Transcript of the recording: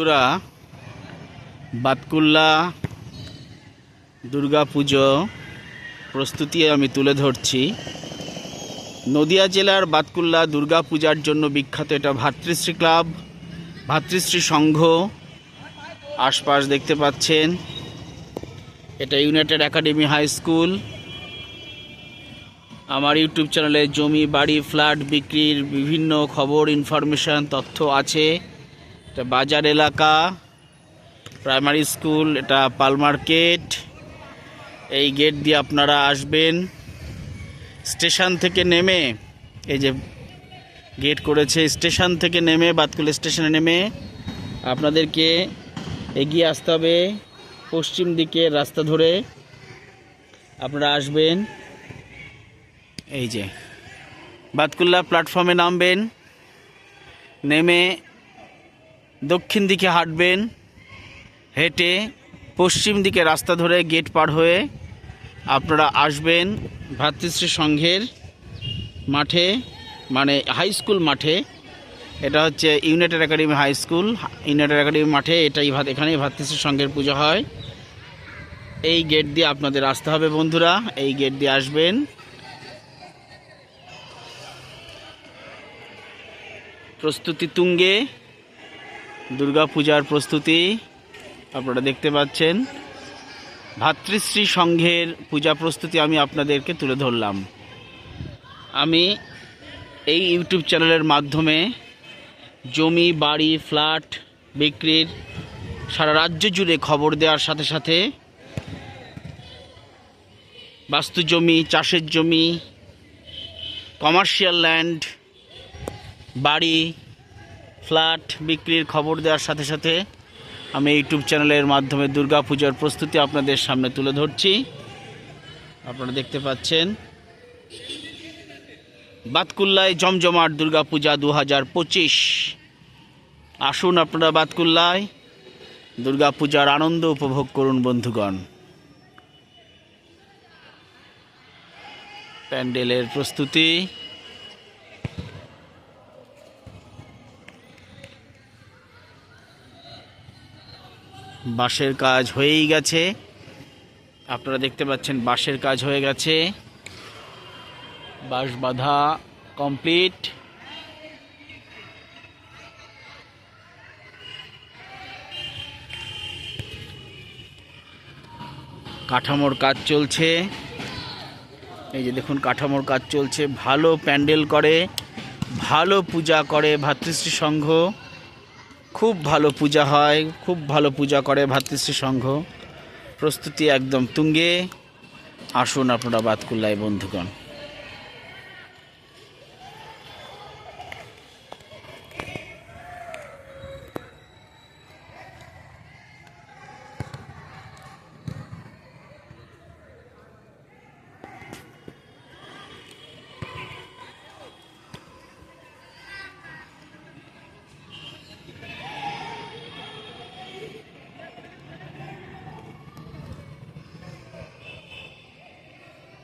বন্ধুরা বাতকুল্লা পুজো প্রস্তুতি আমি তুলে ধরছি। নদিয়া জেলার বাতকুল্লা দুর্গা পূজার জন্য বিখ্যাত এটা ভাতৃশ্রী ক্লাব, ভাতৃশ্রী সংঘ। আশপাশ দেখতে পাচ্ছেন, এটা ইউনাইটেড একাডেমি হাই স্কুল। আমার ইউটিউব চ্যানেলে জমি, বাড়ি, ফ্ল্যাট বিক্রির বিভিন্ন খবর, ইনফরমেশান, তথ্য আছে। এটা বাজার এলাকা প্রাইমারি স্কুল এটা পাল মার্কেট। এই গেট দিয়ে আপনারা আসবেন। স্টেশন থেকে নেমে, এই যে গেট করেছে, স্টেশন থেকে নেমে, বাতকুল স্টেশনে নেমে আপনাদেরকে এগিয়ে আসতে হবে পশ্চিম দিকে রাস্তা ধরে। আপনারা আসবেন। এই যে বাতকুল্লা প্ল্যাটফর্মে নামবেন। নেমে দক্ষিণ দিকে হাঁটবেন, হেঁটে পশ্চিম দিকে রাস্তা ধরে গেট পার হয়ে আপনারা আসবেন ভাতৃশ্রী সংঘের মাঠে মানে হাই স্কুল মাঠে। এটা হচ্ছে United Academy high school United Academy মাঠে এটাই এখানেই ভাতৃশ্রী সংঘের পুজো হয়। এই গেট দিয়ে আপনাদের আসতে হবে বন্ধুরা, এই গেট দিয়ে আসবেন। প্রস্তুতি তুঙ্গে। দুর্গা পূজার প্রস্তুতি আপনারা দেখতে পাচ্ছেন। ভাতৃশ্রী সংঘের পূজা প্রস্তুতি আমি আপনাদেরকে তুলে ধরলাম। আমি এই ইউটিউব চ্যানেলের মাধ্যমে জমি, বাড়ি, ফ্ল্যাট বিক্রির সারা রাজ্য জুড়ে খবর দেওয়ার সাথে সাথে বাস্তু জমি, চাষের জমি, কমার্শিয়াল ল্যান্ড, বাড়ি ফ্ল্যাট বিক্রির খবর দেওয়ার সাথে সাথে আমি ইউটিউব চ্যানেলের মাধ্যমে দুর্গা পূজার প্রস্তুতি আপনাদের সামনে তুলে ধরছি। আপনারা দেখতে পাচ্ছেন, বাতকুল্লায় জমজমাট দুর্গা পূজা দু হাজার পঁচিশ। আসুন আপনারা বাতকুল্লায় দুর্গা পূজার আনন্দ উপভোগ করুন বন্ধুগণ। প্যান্ডেলের প্রস্তুতি বাঁশের কাজ হয়েই গেছে। আপনারা দেখতে পাচ্ছেন বাঁশের কাজ হয়ে গেছে। বাঁশ বাঁধা কমপ্লিট। কাঠামোর কাজ চলছে। এই যে দেখুন, কাঠামোর কাজ চলছে। ভালো প্যান্ডেল করে, ভালো পূজা করে ভাতৃশ্রী সংঘ। খুব ভালো পূজা হয়, খুব ভালো পূজা করে ভাতৃশ্রী সংঘ। প্রস্তুতি একদম তুঙ্গে। আসুন আপনারা বাতকুল্লায়, বন্ধুগণ।